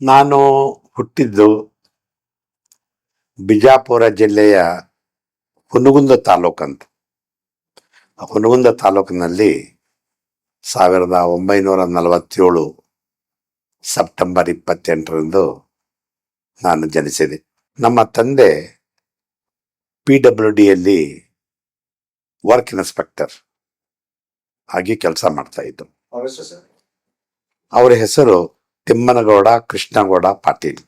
ನಾನು ಹುಟ್ಟಿದ್ದು ಬಿಜಾಪುರ ಜಿಲ್ಲೆಯ ಹುನಗುಂದ ತಾಲೂಕಂತ ಹುನಗುಂದ ತಾಲೂಕಿನಲ್ಲಿ ಸಾವಿರದ ಒಂಬೈನೂರ ನಲವತ್ತೇಳು ಸೆಪ್ಟೆಂಬರ್ ಇಪ್ಪತ್ತೆಂಟರಂದು ನಾನು ಜನಿಸಿದೆ. ನಮ್ಮ ತಂದೆ ಪಿ ಡಬ್ಲ್ಯೂ ಡಿಯಲ್ಲಿ ವರ್ಕ್ ಇನ್ಸ್ಪೆಕ್ಟರ್ ಆಗಿ ಕೆಲಸ ಮಾಡ್ತಾ ಸರ್? ಅವರ ಹೆಸರು ತಿಮ್ಮನಗೌಡ, ಕೃಷ್ಣಗೌಡ ಪಾಟೀಲ್.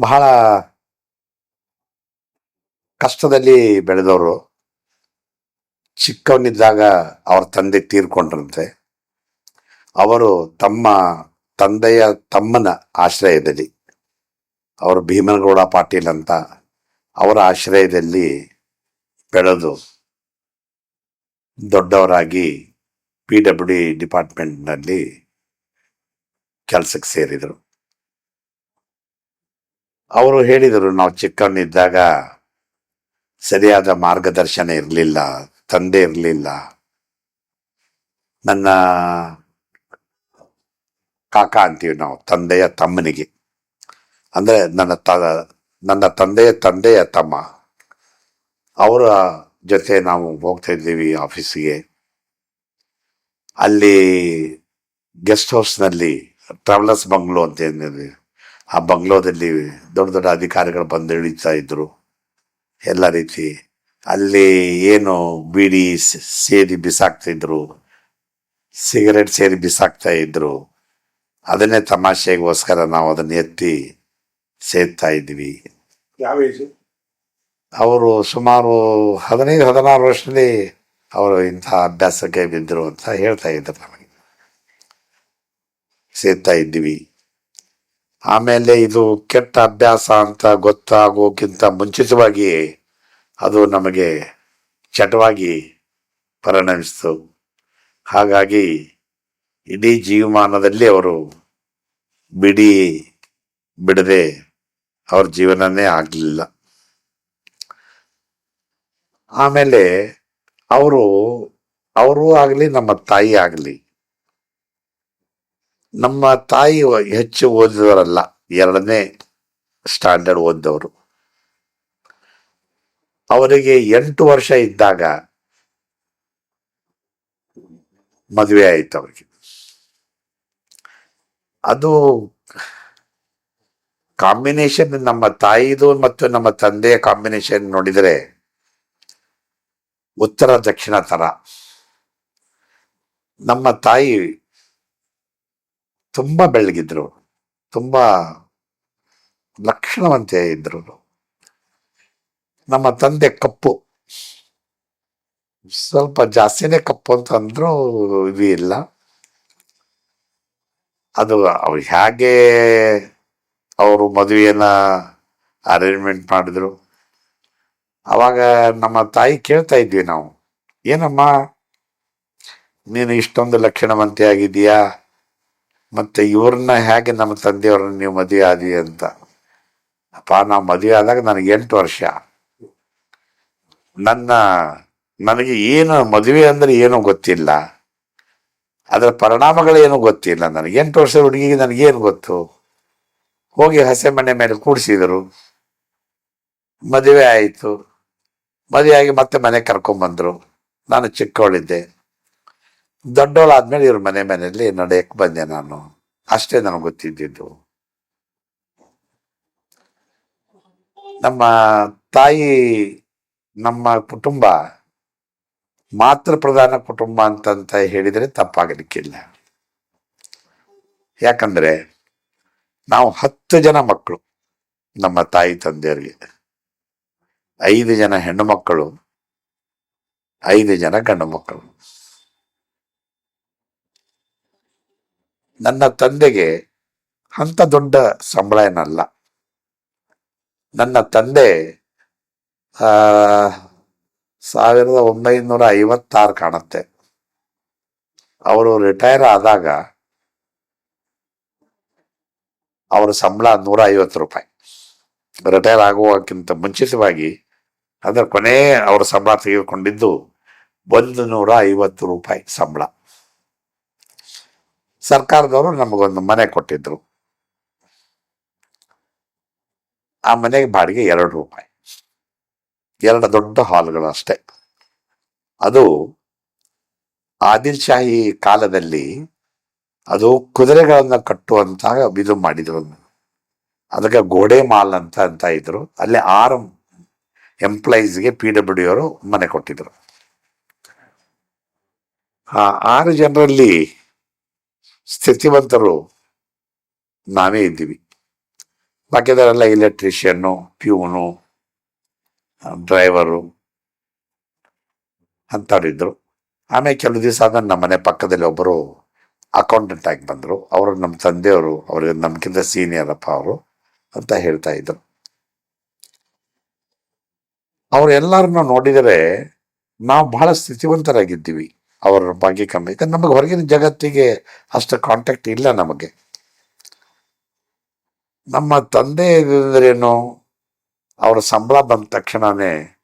ಬಹಳ ಕಷ್ಟದಲ್ಲಿ ಬೆಳೆದವರು. ಚಿಕ್ಕವನಿದ್ದಾಗ ಅವ್ರ ತಂದೆ ತೀರ್ಕೊಂಡ್ರಂತೆ. ಅವರು ತಮ್ಮ ತಂದೆಯ ತಮ್ಮನ ಆಶ್ರಯದಲ್ಲಿ, ಅವರು ಭೀಮನಗೌಡ ಪಾಟೀಲ್ ಅಂತ ಅವರ ಆಶ್ರಯದಲ್ಲಿ ಬೆಳೆದು ದೊಡ್ಡವರಾಗಿ ಪಿ ಡಬ್ಲ್ಯೂ ಡಿ ಡಿಪಾರ್ಟ್ಮೆಂಟ್ನಲ್ಲಿ ಕೆಲಸಕ್ಕೆ ಸೇರಿದರು. ಅವರು ಹೇಳಿದರು, ನಾವು ಚಿಕ್ಕವನಿದ್ದಾಗ ಸರಿಯಾದ ಮಾರ್ಗದರ್ಶನ ಇರಲಿಲ್ಲ, ತಂದೆ ಇರಲಿಲ್ಲ. ನನ್ನ ಕಾಕ ಅಂತೀವಿ ನಾವು, ತಂದೆಯ ತಮ್ಮನಿಗೆ. ಅಂದರೆ ನನ್ನ ತ, ನನ್ನ ತಂದೆಯ ತಂದೆಯ ತಮ್ಮ. ಅವರ ಜೊತೆ ನಾವು ಹೋಗ್ತಾ ಇದ್ದೀವಿ ಆಫೀಸಿಗೆ. ಅಲ್ಲಿ ಗೆಸ್ಟ್ ಹೌಸ್ನಲ್ಲಿ ಟ್ರಾವೆಲರ್ಸ್ ಬಂಗ್ಲೋ ಅಂತ ಏನಿದೆ ಆ ಬಂಗ್ಲೋದಲ್ಲಿ ದೊಡ್ಡ ದೊಡ್ಡ ಅಧಿಕಾರಿಗಳು ಬಂದು ಇಳಿತಾ ಇದ್ರು. ಎಲ್ಲ ರೀತಿ ಅಲ್ಲಿ ಏನು ಬೀಡಿ ಸೇರಿ ಬಿಸಾಕ್ತಿದ್ರು ಸಿಗರೇಟ್ ಸೇರಿ ಬಿಸಾಕ್ತಾ ಇದ್ರು. ಅದನ್ನೇ ತಮಾಷೆಗೋಸ್ಕರ ನಾವು ಅದನ್ನ ಎತ್ತಿ ಸೇರ್ತಾ ಇದ್ವಿ ಯಾವ ಏಜ್? ಅವರು ಸುಮಾರು ಹದಿನೈದು ಹದಿನಾರು ವರ್ಷದಲ್ಲಿ ಅವರು ಇಂಥ ಅಭ್ಯಾಸಕ್ಕೆ ಬಿದ್ದರು ಅಂತ ಹೇಳ್ತಾ ಇದ್ದರು ನಮಗೆ. ಸೇರ್ತಾ ಇದ್ದೀವಿ. ಆಮೇಲೆ ಇದು ಕೆಟ್ಟ ಅಭ್ಯಾಸ ಅಂತ ಗೊತ್ತಾಗೋಕ್ಕಿಂತ ಮುಂಚಿತವಾಗಿ ಅದು ನಮಗೆ ಚಟವಾಗಿ ಪರಿಣಮಿಸ್ತು. ಹಾಗಾಗಿ ಇಡೀ ಜೀವಮಾನದಲ್ಲಿ ಅವರು ಬಿಡಿ ಬಿಡದೆ ಅವ್ರ ಜೀವನನೇ ಆಗಲಿಲ್ಲ. ಆಮೇಲೆ ಅವರು ಅವರು ಆಗಲಿ, ನಮ್ಮ ತಾಯಿ ಆಗಲಿ ನಮ್ಮ ತಾಯಿ ಹೆಚ್ಚು ಓದಿದವರಲ್ಲ, ಎರಡನೇ ಸ್ಟ್ಯಾಂಡರ್ಡ್ ಓದಿದವರು. ಅವರಿಗೆ ಎಂಟು ವರ್ಷ ಇದ್ದಾಗ ಮದುವೆ ಆಯಿತು ಅವರಿಗೆ. ಅದು ಕಾಂಬಿನೇಷನ್ ನಮ್ಮ ತಾಯಿದು ಮತ್ತು ನಮ್ಮ ತಂದೆಯ ಕಾಂಬಿನೇಷನ್ ನೋಡಿದರೆ ಉತ್ತರ ದಕ್ಷಿಣ ಥರ ನಮ್ಮ ತಾಯಿ ತುಂಬಾ ಬೆಳಗಿದ್ರು ತುಂಬ ಲಕ್ಷಣವಂತೆ ಇದ್ರು ನಮ್ಮ ತಂದೆ ಕಪ್ಪು. ಸ್ವಲ್ಪ ಜಾಸ್ತಿನೇ ಕಪ್ಪು ಅಂತ ಅಂದ್ರೂ ಇದು ಇಲ್ಲ. ಅದು ಅವ್ರು ಹೇಗೆ ಅವರು ಮದುವೆಯನ್ನ ಅರೇಂಜ್ಮೆಂಟ್ ಮಾಡಿದ್ರು. ಅವಾಗ ನಮ್ಮ ತಾಯಿ ಕೇಳ್ತಾ ಇದ್ವಿ ನಾವು, ಏನಮ್ಮ, ನೀನು ಇಷ್ಟೊಂದು ಲಕ್ಷಣವಂತೆ ಆಗಿದೀಯಾ ಮತ್ತೆ ಇವ್ರನ್ನ ಹೇಗೆ ನಮ್ಮ ತಂದೆಯವ್ರನ್ನ ನೀವು ಮದುವೆ ಆದಿ ಅಂತ. ಅಪ್ಪ ನಾವು ಮದುವೆ ಆದಾಗ ನನಗೆ ಎಂಟು ವರ್ಷ. ನನ್ನ, ನನಗೆ ಏನು ಮದುವೆ ಅಂದ್ರೆ ಏನೂ ಗೊತ್ತಿಲ್ಲ. ಅದರ ಪರಿಣಾಮಗಳೇನು ಗೊತ್ತಿಲ್ಲ ನನಗೆ. ಎಂಟು ವರ್ಷದ ಹುಡುಗಿಗೆ ನನಗೇನು ಗೊತ್ತು? ಹೋಗಿ ಹಸೆ ಮನೆ ಮೇಲೆ ಕೂಡಿಸಿದರು. ಮದುವೆ ಆಯಿತು. ಮದುವೆಯಾಗಿ ಮತ್ತೆ ಮನೆ ಕರ್ಕೊಂಬಂದರು. ನಾನು ಚಿಕ್ಕವಳಿದ್ದೆ. ದೊಡ್ಡವಳಾದ್ಮೇಲೆ ಇವ್ರ ಮನೆ ಮನೆಯಲ್ಲಿ ನಡೆಯಕ್ಕೆ ಬಂದೆ ನಾನು. ಅಷ್ಟೇ ನನಗೆ ಗೊತ್ತಿದ್ದಿದ್ದು. ನಮ್ಮ ತಾಯಿ ನಮ್ಮ ಕುಟುಂಬ ಮಾತೃ ಪ್ರಧಾನ ಕುಟುಂಬ ಅಂತಂತ ಹೇಳಿದರೆ ತಪ್ಪಾಗಲಿಕ್ಕಿಲ್ಲ. ಯಾಕಂದ್ರೆ ನಾವು ಹತ್ತು ಜನ ಮಕ್ಕಳು ನಮ್ಮ ತಾಯಿ ತಂದೆಯವರಿಗೆ. ಐದು ಜನ ಹೆಣ್ಣು ಮಕ್ಕಳು, ಐದು ಜನ ಗಂಡು ಮಕ್ಕಳು. ನನ್ನ ತಂದೆಗೆ ಅಂಥ ದೊಡ್ಡ ಸಂಬಳ ಏನಲ್ಲ. ನನ್ನ ತಂದೆ ಸಾವಿರದ ಒಂಬೈನೂರ ಐವತ್ತಾರು ಕಾಣುತ್ತೆ. ಅವರು ರಿಟೈರ್ ಆದಾಗ ಅವರ ಸಂಬಳ ನೂರ ಐವತ್ತು ರೂಪಾಯಿ. ರಿಟೈರ್ ಆಗುವಕ್ಕಿಂತ ಮುಂಚಿತವಾಗಿ ಅದರ ಕೊನೆ ಅವರ ಸಂಬಳ ತೆಗೆದುಕೊಂಡಿದ್ದು ಒಂದು ನೂರ ಐವತ್ತು ರೂಪಾಯಿ ಸಂಬಳ. ಸರ್ಕಾರದವರು ನಮಗೊಂದು ಮನೆ ಕೊಟ್ಟಿದ್ರು. ಆ ಮನೆಗೆ ಬಾಡಿಗೆ ಎರಡು ರೂಪಾಯಿ. ಎರಡು ದೊಡ್ಡ ಹಾಲ್ಗಳು ಅಷ್ಟೇ. ಅದು ಆದಿಲ್ ಶಾಹಿ ಕಾಲದಲ್ಲಿ ಅದು ಕುದುರೆಗಳನ್ನ ಕಟ್ಟುವಂತಹ ಇದು ಮಾಡಿದ್ರು. ಅದಕ್ಕೆ ಗೋಡೆ ಮಾಲ್ ಅಂತ ಅಂತ ಇದ್ರು. ಅಲ್ಲಿ ಆರು ಎಂಪ್ಲಾಯೀಸ್ಗೆ ಪಿ ಡಬ್ಲ್ಯೂ ಅವರು ಮನೆ ಕೊಟ್ಟಿದ್ರು. ಆ ಆರು ಜನರಲ್ಲಿ ಸ್ಥಿತಿವಂತರು ನಾವೇ ಇದ್ದೀವಿ. ಬಾಕಿದಾರೆಲ್ಲ ಇಲೆಕ್ಟ್ರಿಷಿಯನ್ನು ಪ್ಯೂನು ಡ್ರೈವರು ಅಂತವ್ರಿದ್ರು ಆಮೇಲೆ ಕೆಲವು ದಿವಸ ಆದ ನಮ್ಮ ಮನೆ ಪಕ್ಕದಲ್ಲಿ ಒಬ್ಬರು ಅಕೌಂಟೆಂಟ್ ಆಗಿ ಬಂದರು. ಅವರು ನಮ್ಮ ತಂದೆಯವರು ಅವ್ರಿಗೆ ನಮ್ಗಿಂತ ಸೀನಿಯರ್ ಅಪ್ಪ ಅವರು ಅಂತ ಹೇಳ್ತಾ ಇದ್ರು ಅವರೆಲ್ಲರನ್ನ ನೋಡಿದರೆ ನಾವು ಬಹಳ ಸ್ಥಿತಿವಂತರಾಗಿದ್ದೀವಿ. ಅವರ ಬಗ್ಗೆ ಕಮ್ಮಿ. ಯಾಕಂದ್ರೆ ನಮಗೆ ಹೊರಗಿನ ಜಗತ್ತಿಗೆ ಅಷ್ಟು ಕಾಂಟ್ಯಾಕ್ಟ್ ಇಲ್ಲ ನಮಗೆ. ನಮ್ಮ ತಂದೆ ಅಂದ್ರೇನು ಅವರ ಸಂಬಳ ಬಂದ ತಕ್ಷಣನೇ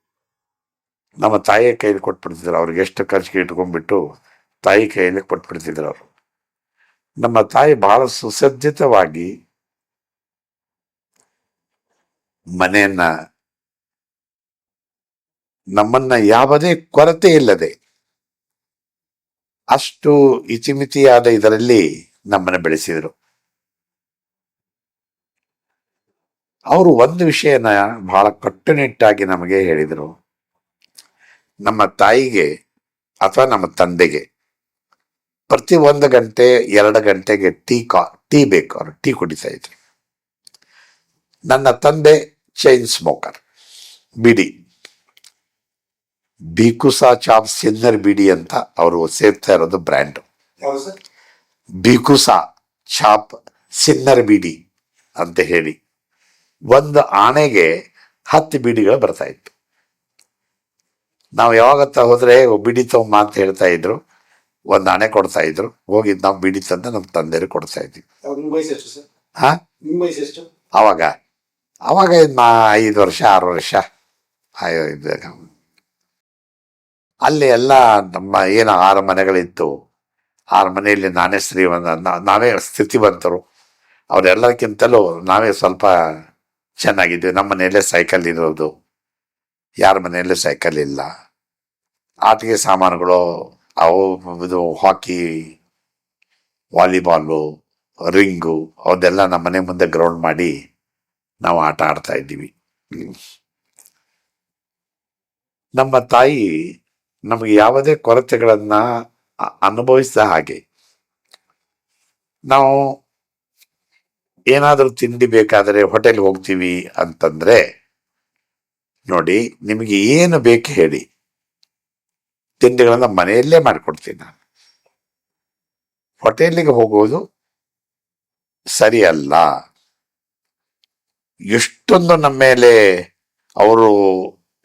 ನಮ್ಮ ತಾಯಿಯ ಕೈಯಲ್ಲಿ ಕೊಟ್ಬಿಡ್ತಿದ್ರು. ಅವ್ರಿಗೆ ಎಷ್ಟು ಖರ್ಚಿಗೆ ಇಟ್ಕೊಂಡ್ಬಿಟ್ಟು ತಾಯಿ ಕೈಯಲ್ಲಿ ಕೊಟ್ಬಿಡ್ತಿದ್ರು ಅವರು. ನಮ್ಮ ತಾಯಿ ಬಹಳ ಸುಸಜ್ಜಿತವಾಗಿ ಮನೆಯನ್ನ, ನಮ್ಮನ್ನ ಯಾವುದೇ ಕೊರತೆ ಇಲ್ಲದೆ ಅಷ್ಟು ಇತಿಮಿತಿಯಾದ ಇದರಲ್ಲಿ ನಮ್ಮನ್ನು ಬೆಳೆಸಿದರು. ಅವರು ಒಂದು ವಿಷಯನ ಬಹಳ ಕಟ್ಟುನಿಟ್ಟಾಗಿ ನಮಗೆ ಹೇಳಿದರು. ನಮ್ಮ ತಾಯಿಗೆ ಅಥವಾ ನಮ್ಮ ತಂದೆಗೆ ಪ್ರತಿ ಒಂದು ಗಂಟೆ ಎರಡು ಗಂಟೆಗೆ ಟೀ ಕಾ, ಟೀ ಬೇಕು ಅವರು, ಟೀ ಕುಡಿತಾ ಇದ್ರು. ನನ್ನ ತಂದೆ ಚೈನ್ ಸ್ಮೋಕರ್ ಬಿಡಿ ಬೀಕುಸಾ ಚಾಪ್ ಸಿನ್ನರ್ ಬಿಡಿ ಅಂತ ಅವರು ಸೇರ್ತಾ ಇರೋದು ಬ್ರ್ಯಾಂಡ್ ಬೀಕುಸಾ ಚಾಪ್ ಸಿನ್ನರ್ ಬಿಡಿ ಅಂತ ಹೇಳಿ. ಒಂದು ಆಣೆಗೆ ಹತ್ತು ಬಿಡಿಗಳು ಬರ್ತಾ ಇತ್ತು. ನಾವು ಯಾವಾಗತ್ತ ಹೋದ್ರೆ "ಓ, ಬಿಡಿ ತಮ್ಮ ಅಂತ ಹೇಳ್ತಾ ಇದ್ರು. ಒಂದು ಆಣೆ ಕೊಡ್ತಾ ಇದ್ರು. ಹೋಗಿ ನಾವು ಬಿಡಿ ತಂದ ನಮ್ಮ ತಂದೆಯರು ಕೊಡ್ತಾ ಇದ್ವಿ. ಹಾ ಅವಾಗ. ಅವಾಗ ಐದು ವರ್ಷ ಆರು ವರ್ಷ. ಆಯೋ ಇದ್ದಾಗ ಅಲ್ಲಿ ಎಲ್ಲ ನಮ್ಮ ಏನು ಆರು ಮನೆಗಳಿತ್ತು. ಆರು ಮನೆಯಲ್ಲಿ ನಾನೇ ಸ್ತ್ರೀವಂತ ನಾವೇ ನಾವೇ ಸ್ಥಿತಿವಂತರು. ಅವರೆಲ್ಲಕ್ಕಿಂತಲೂ ನಾವೇ ಸ್ವಲ್ಪ ಚೆನ್ನಾಗಿದ್ವಿ ನಮ್ಮ ಮನೆಯಲ್ಲೇ ಸೈಕಲ್ ಇರೋದು. ಯಾರ ಮನೆಯಲ್ಲೇ ಸೈಕಲ್ ಇಲ್ಲ. ಆಟಿಕೆ ಸಾಮಾನುಗಳು, ಅವು, ಇದು ಹಾಕಿ, ವಾಲಿಬಾಲು, ರಿಂಗು, ಅವನ್ನೆಲ್ಲ ನಮ್ಮ ಮನೆ ಮುಂದೆ ಗ್ರೌಂಡ್ ಮಾಡಿ ನಾವು ಆಟ ಆಡ್ತಾ ಇದ್ದೀವಿ. ನಮ್ಮ ತಾಯಿ ನಮಗೆ ಯಾವುದೇ ಕೊರತೆಗಳನ್ನ ಅನುಭವಿಸಿದ ಹಾಗೆ. ನಾವು ಏನಾದರೂ ತಿಂಡಿ ಬೇಕಾದರೆ ಹೋಟೆಲ್ ಹೋಗ್ತೀವಿ ಅಂತಂದ್ರೆ, ನೋಡಿ, ನಿಮಗೆ ಏನು ಬೇಕು ಹೇಳಿ. ತಿಂಡಿಗಳನ್ನ ಮನೆಯಲ್ಲೇ ಮಾಡಿಕೊಡ್ತೀನಿ ನಾನು. ಹೋಟೆಲಿಗೆ ಹೋಗೋದು ಸರಿ ಅಲ್ಲ ಎಷ್ಟೊಂದು ನಮ್ಮ ಮೇಲೆ ಅವರು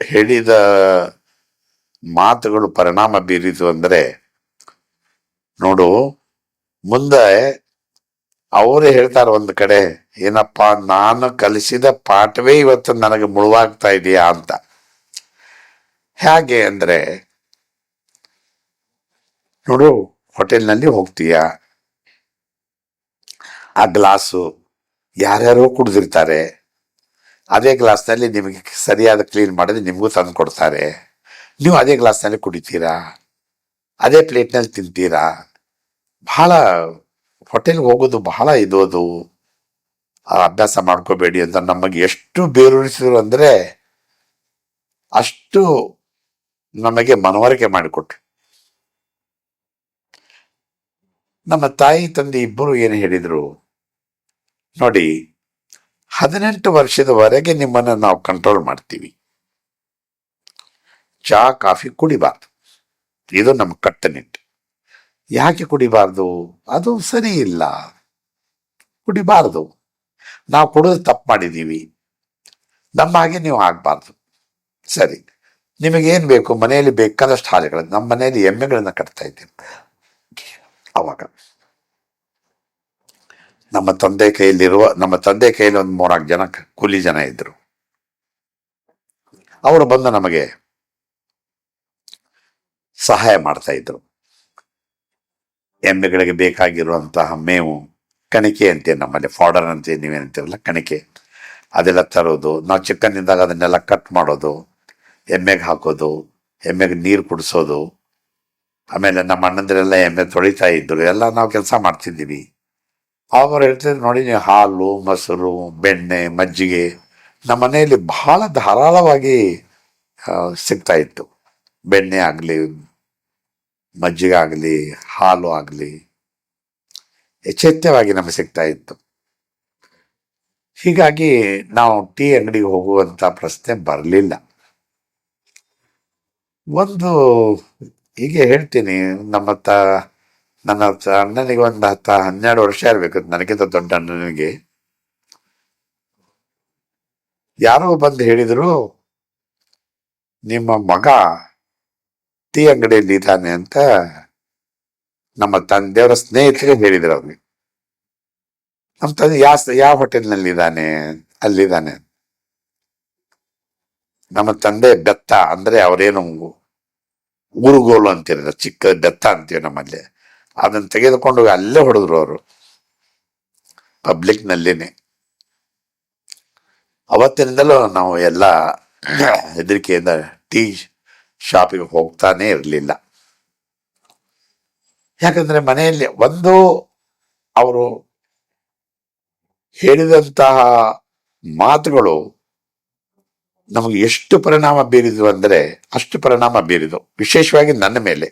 ಹೇಳಿದ ಮಾತುಗಳು ಪರಿಣಾಮ ಬೀರಿತು ಅಂದ್ರೆ ನೋಡು, ಮುಂದೆ ಅವರು ಹೇಳ್ತಾರೆ ಒಂದು ಕಡೆ, ಏನಪ್ಪ, ನಾನು ಕಲಿಸಿದ ಪಾಠವೇ ಇವತ್ತು ನನಗೆ ಮುಳುವಾಗ್ತಾ ಇದೆಯಾ? ಅಂತ. ಹೇಗೆ ಅಂದ್ರೆ, ನೋಡು, ಹೋಟೆಲ್ನಲ್ಲಿ ಹೋಗ್ತೀಯ? ಆ ಗ್ಲಾಸು ಯಾರ್ಯಾರೋ ಕುಡಿದಿರ್ತಾರೆ. ಅದೇ ಗ್ಲಾಸ್ನಲ್ಲಿ ನಿಮಗೆ ಸರಿಯಾದ ಕ್ಲೀನ್ ಮಾಡಿದ್ರೆ ನಿಮಗೂ ತಂದು ಕೊಡ್ತಾರೆ. ನೀವು ಅದೇ ಗ್ಲಾಸ್ನಲ್ಲಿ ಕುಡಿತೀರಾ? ಅದೇ ಪ್ಲೇಟ್ನಲ್ಲಿ ತಿಂತೀರಾ? ಬಹಳ, ಹೋಟೆಲ್ಗೆ ಹೋಗೋದು ಬಹಳ ಆ ಅಭ್ಯಾಸ ಮಾಡ್ಕೋಬೇಡಿ ಅಂತ ನಮಗೆ ಎಷ್ಟು ಬೇರೂರಿಸಿದ್ರು ಅಂದರೆ ಅಷ್ಟು ನಮಗೆ ಮನವರಿಕೆ ಮಾಡಿಕೊಟ್ರು. ನಮ್ಮ ತಾಯಿ, ತಂದೆ ಇಬ್ಬರು ಏನು ಹೇಳಿದರು? ನೋಡಿ, ಹದಿನೆಂಟು ವರ್ಷದವರೆಗೆ ನಿಮ್ಮನ್ನು ನಾವು ಕಂಟ್ರೋಲ್ ಮಾಡ್ತೀವಿ. ಚಹಾ ಕಾಫಿ ಕುಡಿಬಾರ್ದು. ಇದು ನಮ್ಮ ಕಟ್ಟನಿಟ್ಟು ಯಾಕೆ ಕುಡಿಬಾರ್ದು? ಅದು ಸರಿ ಇಲ್ಲ. ಕುಡಿಬಾರ್ದು. ನಾವು ಕುಡಿದು ತಪ್ಪು ಮಾಡಿದ್ದೀವಿ. ನಮ್ಮ ಹಾಗೆ ನೀವು ಆಗಬಾರ್ದು. ಸರಿ. ನಿಮಗೇನು ಬೇಕು? ಮನೆಯಲ್ಲಿ ಬೇಕಾದಷ್ಟು ಹಾಲುಗಳು ನಮ್ಮ ಮನೆಯಲ್ಲಿ ಎಮ್ಮೆಗಳನ್ನು ಕಟ್ತಾ ಇದ್ದೀವಿ ಅವಾಗ. ನಮ್ಮ ತಂದೆ ಕೈಯಲ್ಲಿರುವ, ನಮ್ಮ ತಂದೆ ಕೈಯಲ್ಲಿ ಒಂದು ಮೂರ್ನಾಲ್ಕು ಜನ, ಕೂಲಿ ಜನ ಇದ್ರು. ಅವರು ಬಂದು ನಮಗೆ ಸಹಾಯ ಮಾಡ್ತಾ ಇದ್ರು. ಎಮ್ಮೆಗಳಿಗೆ ಬೇಕಾಗಿರುವಂತಹ ಮೇವು, ಕಣಿಕೆ ಅಂತೀವಿ ನಮ್ಮಲ್ಲಿ, ಫಾಡರ್ ಅಂತ ನೀವೇನಂತೀರಲ್ಲ, ಕಣಿಕೆ. ಅದೆಲ್ಲ ತರೋದು, ನಾವು ಚಿಕ್ಕಂದಿದ್ದಾಗ ಅದನ್ನೆಲ್ಲ ಕಟ್ ಮಾಡೋದು, ಎಮ್ಮೆಗೆ ಹಾಕೋದು, ಎಮ್ಮೆಗೆ ನೀರು ಕುಡಿಸೋದು. ಆಮೇಲೆ ನಮ್ಮ ಅಣ್ಣಂದಿರೆಲ್ಲ ಎಮ್ಮೆ ತೊಳಿತಾ ಇದ್ದರು ಎಲ್ಲ ನಾವು ಕೆಲಸ ಮಾಡ್ತಿದ್ದೀವಿ. ಅವ್ರು ಹೇಳ್ತಿದ್ರು, ನೋಡಿ, ನೀವು ಹಾಲು, ಮೊಸರು, ಬೆಣ್ಣೆ, ಮಜ್ಜಿಗೆ ನಮ್ಮ ಮನೆಯಲ್ಲಿ ಬಹಳ ಧಾರಾಳವಾಗಿ ಸಿಗ್ತಾ ಇತ್ತು. ಬೆಣ್ಣೆ ಆಗಲಿ, ಮಜ್ಜಿಗೆ ಆಗಲಿ, ಹಾಲು ಆಗಲಿ ಎಚ್ಚೆತ್ತವಾಗಿ ನಮಗೆ ಸಿಗ್ತಾ ಇತ್ತು. ಹೀಗಾಗಿ ನಾವು ಟೀ ಅಂಗಡಿಗೆ ಹೋಗುವಂತ ಪ್ರಶ್ನೆ ಬರಲಿಲ್ಲ. ಒಂದು ಹೀಗೆ ಹೇಳ್ತೀನಿ, ನಮ್ಮ ತ ನನ್ನ ಅಣ್ಣನಿಗೆ ಒಂದು ಹತ್ತ, ಹನ್ನೆರಡು ವರ್ಷ ಇರಬೇಕು, ನನಗಿಂತ ದೊಡ್ಡ ಅಣ್ಣನಿಗೆ. ಯಾರೋ ಬಂದು ಹೇಳಿದ್ರು, ನಿಮ್ಮ ಮಗ ಟೀ ಅಂಗಡಿಯಲ್ಲಿ ಇದ್ದಾನೆ ಅಂತ ನಮ್ಮ ತಂದೆಯವರ ಸ್ನೇಹಿತರು ಹೇಳಿದ್ರು ಅವ್ರಿಗೆ. ನಮ್ಮ ತಂದೆ ಯಾವ ಯಾವ ಹೋಟೆಲ್ನಲ್ಲಿ ಇದ್ದಾನೆ, ಅಲ್ಲಿದ್ದಾನೆ ನಮ್ಮ ತಂದೆ ಬೆತ್ತ ಅಂದ್ರೆ ಅವರೇನು ಊರುಗೋಲು ಅಂತೀರ ಚಿಕ್ಕ ಬೆತ್ತ ಅಂತೀವಿ ನಮ್ಮಲ್ಲಿ. ಅದನ್ನ ತೆಗೆದುಕೊಂಡು ಅಲ್ಲೇ ಹೊಡೆದ್ರು ಅವರು. ಪಬ್ಲಿಕ್ ನಲ್ಲಿನೇ ಅವತ್ತಿನಿಂದಲೂ ನಾವು ಎಲ್ಲ ಹೆದರಿಕೆಯಿಂದ ಟೀ ಶಾಪಿಗೆ ಹೋಗ್ತಾನೆ ಇರಲಿಲ್ಲ. ಯಾಕಂದ್ರೆ ಮನೆಯಲ್ಲಿ ಒಂದು ಅವರು ಹೇಳಿದಂತಹ ಮಾತುಗಳು ನಮಗೆ ಎಷ್ಟು ಪರಿಣಾಮ ಬೀರಿದ್ವು ಅಂದ್ರೆ ಅಷ್ಟು ಪರಿಣಾಮ ಬೀರಿದ್ವು, ವಿಶೇಷವಾಗಿ ನನ್ನ ಮೇಲೆ.